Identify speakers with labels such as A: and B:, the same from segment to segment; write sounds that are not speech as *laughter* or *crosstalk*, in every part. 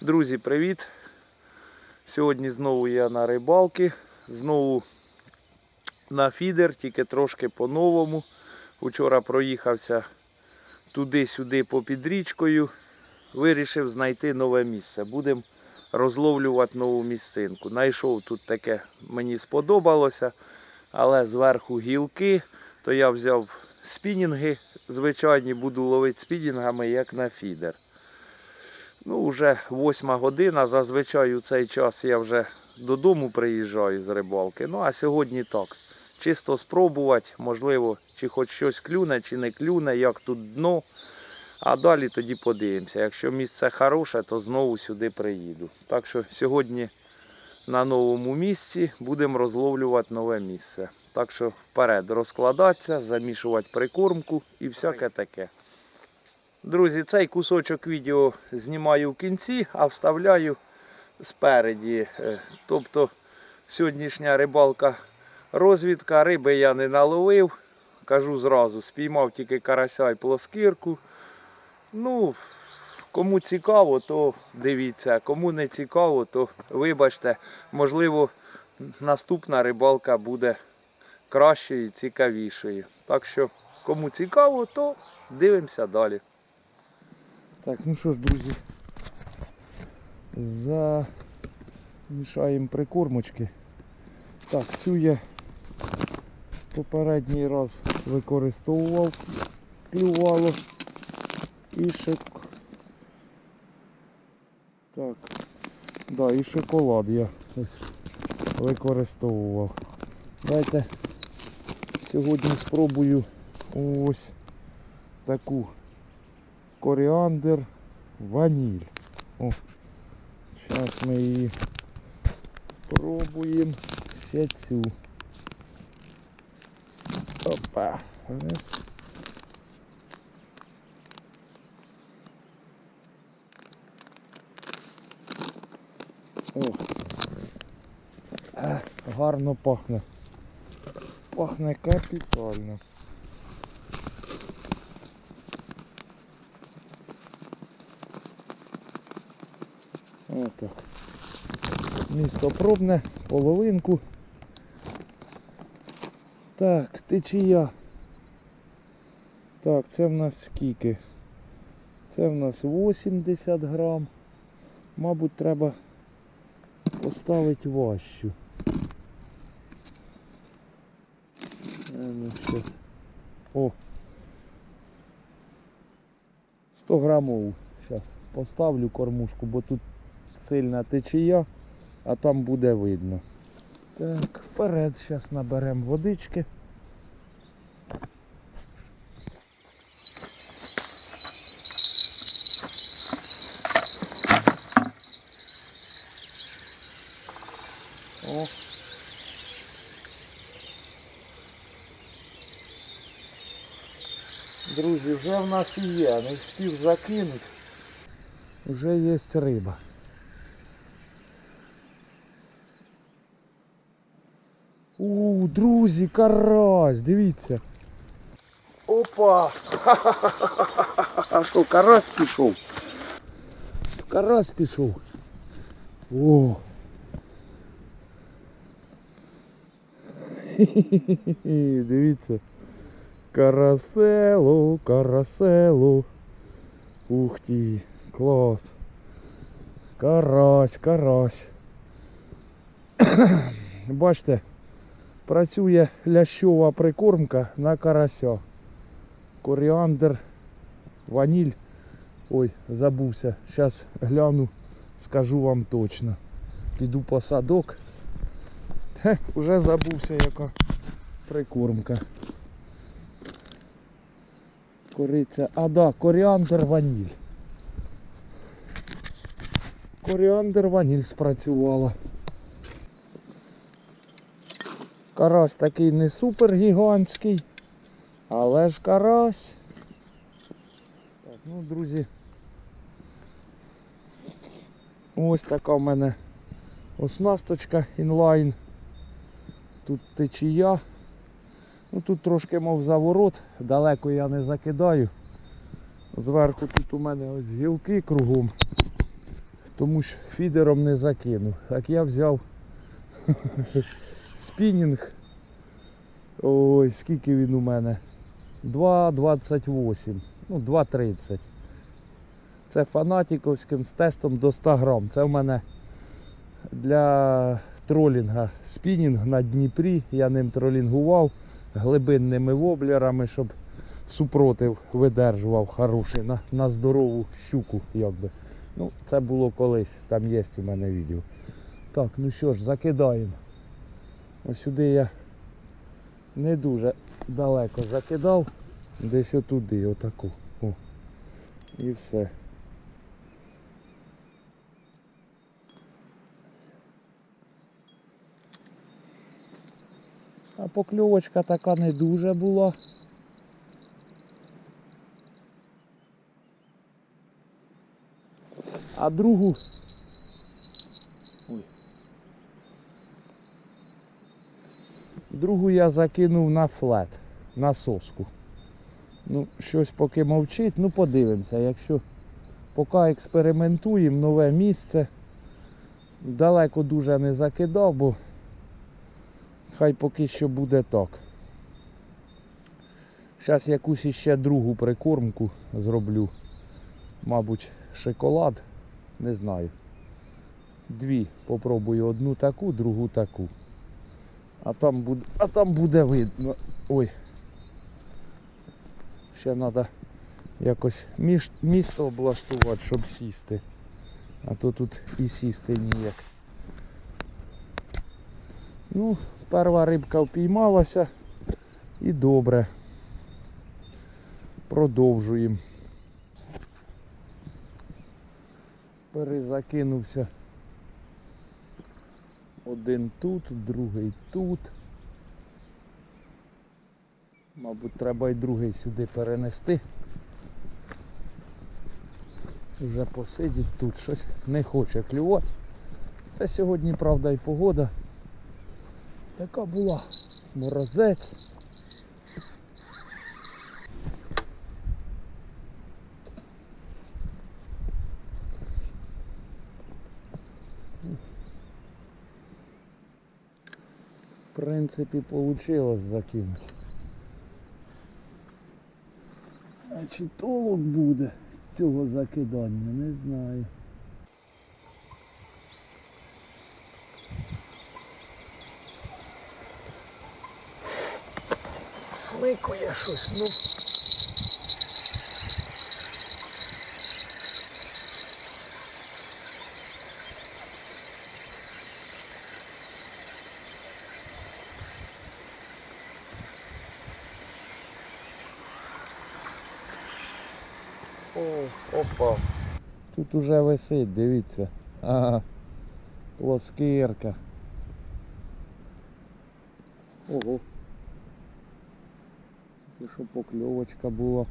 A: Друзі, привіт! Сьогодні знову я на рибалки, знову на фідер, тільки трошки по-новому. Вчора проїхався туди-сюди попід річкою. Вирішив знайти нове місце. Будемо розловлювати нову місцинку. Найшов тут таке, мені сподобалося, але зверху гілки, то я взяв спінінги звичайні, буду ловити спінінгами, як на фідер. Ну, вже восьма година. Зазвичай у цей час я вже додому приїжджаю з рибалки. Ну, а сьогодні так. Чисто спробувати, можливо, чи хоч щось клюне, чи не клюне, як тут дно. А далі тоді подивимося. Якщо місце хороше, то знову сюди приїду. Так що сьогодні на новому місці будемо розловлювати нове місце. Так що вперед розкладатися, замішувати прикормку і всяке таке. Друзі, цей кусочок відео знімаю в кінці, а вставляю спереді. Е, Тобто сьогоднішня рибалка розвідка, риби я не наловив. Кажу зразу, спіймав тільки карася і плоскирку. Ну, кому цікаво, то дивіться. Кому не цікаво, то вибачте, можливо, наступна рибалка буде кращою і цікавішою. Так що, кому цікаво, то дивимося далі. Так, ну що ж, друзі, замішаємо прикормочки. Так, цю я попередній раз використовував, клювало і шик. Так, да, і шоколад я ось використовував. Давайте сьогодні спробую ось таку коріандр, ваніль. О, зараз ми її спробуємо ще цю. Опа. Раз. О. А, гарно пахне. Пахне капітально. Отак. Місто пробне, половинку. Так, течія. Так, це в нас скільки? Це в нас 80 грам. Мабуть, треба поставити важчу. Е, ну. О! 100 грамову. Зараз поставлю кормушку, бо тут сильна течія, а там буде видно. Так, вперед, зараз наберемо водички. Друзі, вже в нас і є, не встиг закинути. Вже є риба. У, друзі, карась, дивіться. Опа! А що, карась пішов? Карась пішов. О! Дивіться. *laughs* Карасело, карасело. Ух ти, клас. Карась, карась. *coughs* Бачите, Працює лящова прикормка на карася. Коріандр, ваніль. Ой, забувся. Зараз гляну, скажу вам точно. Піду по садок. Хе, уже забувся яка прикормка. Кориця. А да, коріандр ваніль. Коріандр ваніль спрацювала. Карась такий не супер гігантський, але ж карась. Так, ну, друзі. Ось така в мене оснасточка інлайн. Тут течія. Ну тут трошки мов заворот, далеко я не закидаю. Зверху тут у мене ось гілки кругом. Тому що фідером не закинув. Так я взяв *laughs* спінінг. Ой, скільки він у мене? 2,28. Ну, 2,30. Це фанатіковським з тестом до 100 грам. Це в мене для тролінга спінінг на Дніпрі. Я ним тролінгував глибинними воблерами, щоб супротив видержував хороший на, на здорову щуку. якби. Ну, це було колись, там є у мене відео. Так, ну що ж, закидаємо. Ось сюди я не дуже далеко закидав. Десь отуди, отаку. О. І все. А покльовочка така не дуже була. А другу. Другу я закинув на флет, на соску. Ну, щось поки мовчить, ну подивимося, якщо поки експериментуємо, нове місце. Далеко дуже не закидав, бо хай поки що буде так. Зараз якусь іще другу прикормку зроблю. Мабуть, шоколад, не знаю. Дві попробую одну таку, другу таку. А там буде, а там буде видно. Ой. Ще треба якось між, місце облаштувати, щоб сісти. А то тут і сісти ніяк. Ну, перша рибка впіймалася і добре. Продовжуємо. Перезакинувся. Один тут, другий тут. Мабуть, треба і другий сюди перенести. Вже посидіть тут, щось не хоче клювати. Та сьогодні, правда, і погода. Така була. Морозець. В принципі, вийшло закинути. А чи толок буде з цього закидання, не знаю. Смикує щось, ну. Опа. Тут уже висить, дивіться. Ага. Плоскирка. Ого. І що покльовочка була.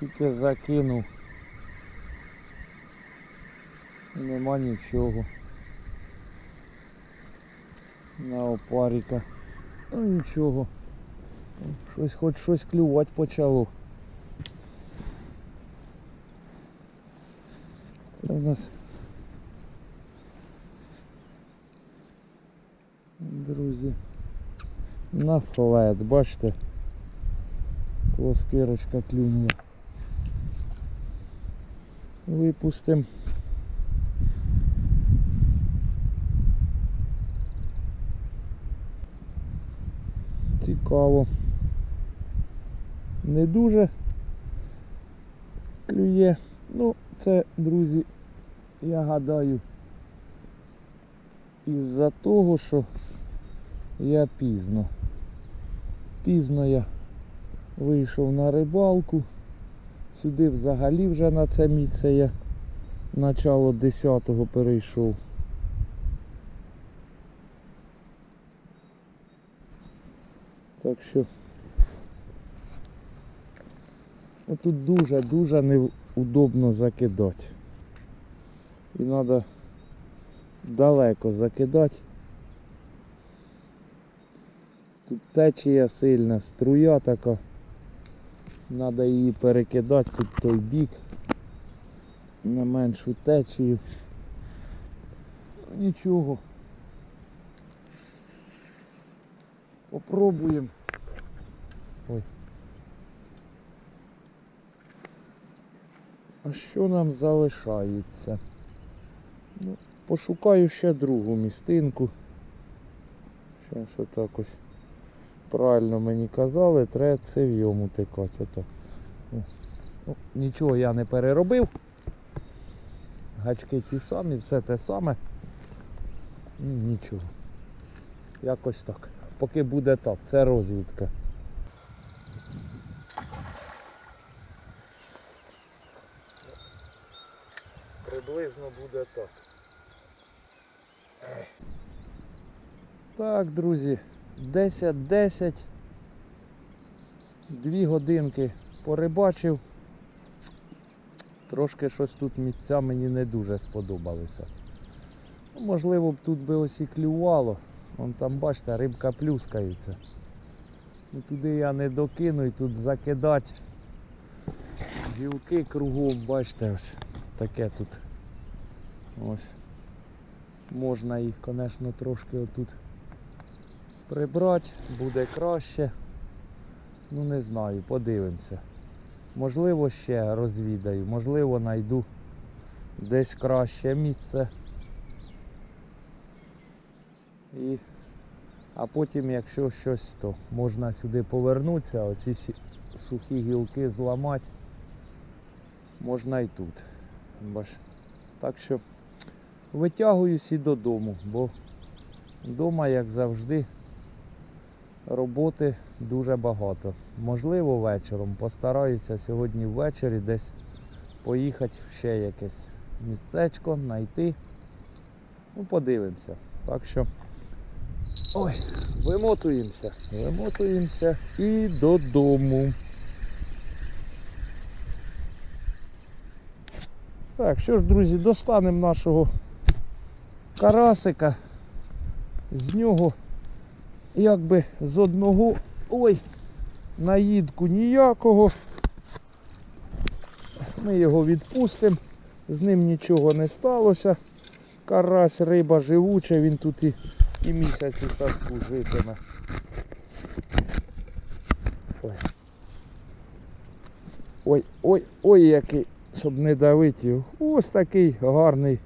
A: Тільки закинув. Нема нічого. На опаріка. Ну нічого. Щось хоч щось клювати почало. Це у нас друзі. На бачите? Плоскирочка клюнула. Випустимо. Цікаво. Не дуже клює. Ну, це, друзі, я гадаю, із-за того, що я пізно. Пізно я вийшов на рибалку. Сюди взагалі вже на це місце я начало 10-го перейшов. Так що тут дуже-дуже неудобно закидати. І треба далеко закидати. Тут течія сильна, струя така. Треба її перекидати під той бік на меншу течію. Нічого. Попробуємо. Ой. А що нам залишається? Ну, пошукаю ще другу містинку. Зараз отак ось. Правильно мені казали, треба це в йому тикати. Ну, нічого я не переробив. Гачки ті самі, все те саме. Ну, Нічого. Якось так. Поки буде так, це розвідка. Приблизно буде так. Так, друзі, 10-10. Дві годинки порибачив. Трошки щось тут місця мені не дуже сподобалося. Ну, можливо б тут би ось і клювало. Вон там бачите, рибка плюскається. Ну, туди я не докину і тут закидати. Гілки кругом, бачите, ось таке тут. Ось. Можна їх, звісно, трошки отут прибрати, буде краще. Ну не знаю, подивимося. Можливо ще розвідаю, можливо знайду десь краще місце. І... А потім, якщо щось, то можна сюди повернутися, оці сухі гілки зламати. Можна і тут. Бач. Так що витягуюсь і додому, бо вдома, як завжди, роботи дуже багато. Можливо, вечором. Постараюся сьогодні ввечері десь поїхати в ще якесь місцечко, знайти. Ну, подивимося. Так що. Ой, вимотуємося. Вимотуємося і додому. Так, що ж, друзі, достанемо нашого карасика. З нього якби з одного. Ой, наїдку ніякого. Ми його відпустимо. З ним нічого не сталося. Карась, риба живуча, він тут і, і місяць у садку житиме. Ой. Ой, ой, ой, який, щоб не давити його. Ось такий гарний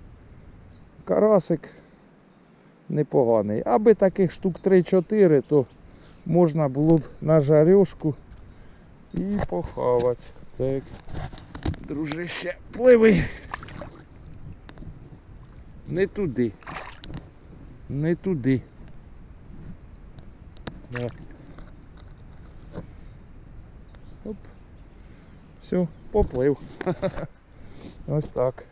A: карасик. Непоганий. Аби таких штук 3-4, то можна було б на жарюшку і похавати. Так. Дружище, пливи. Не туди. Не туди. Так. Оп. Все, поплив. *laughs* Ось так.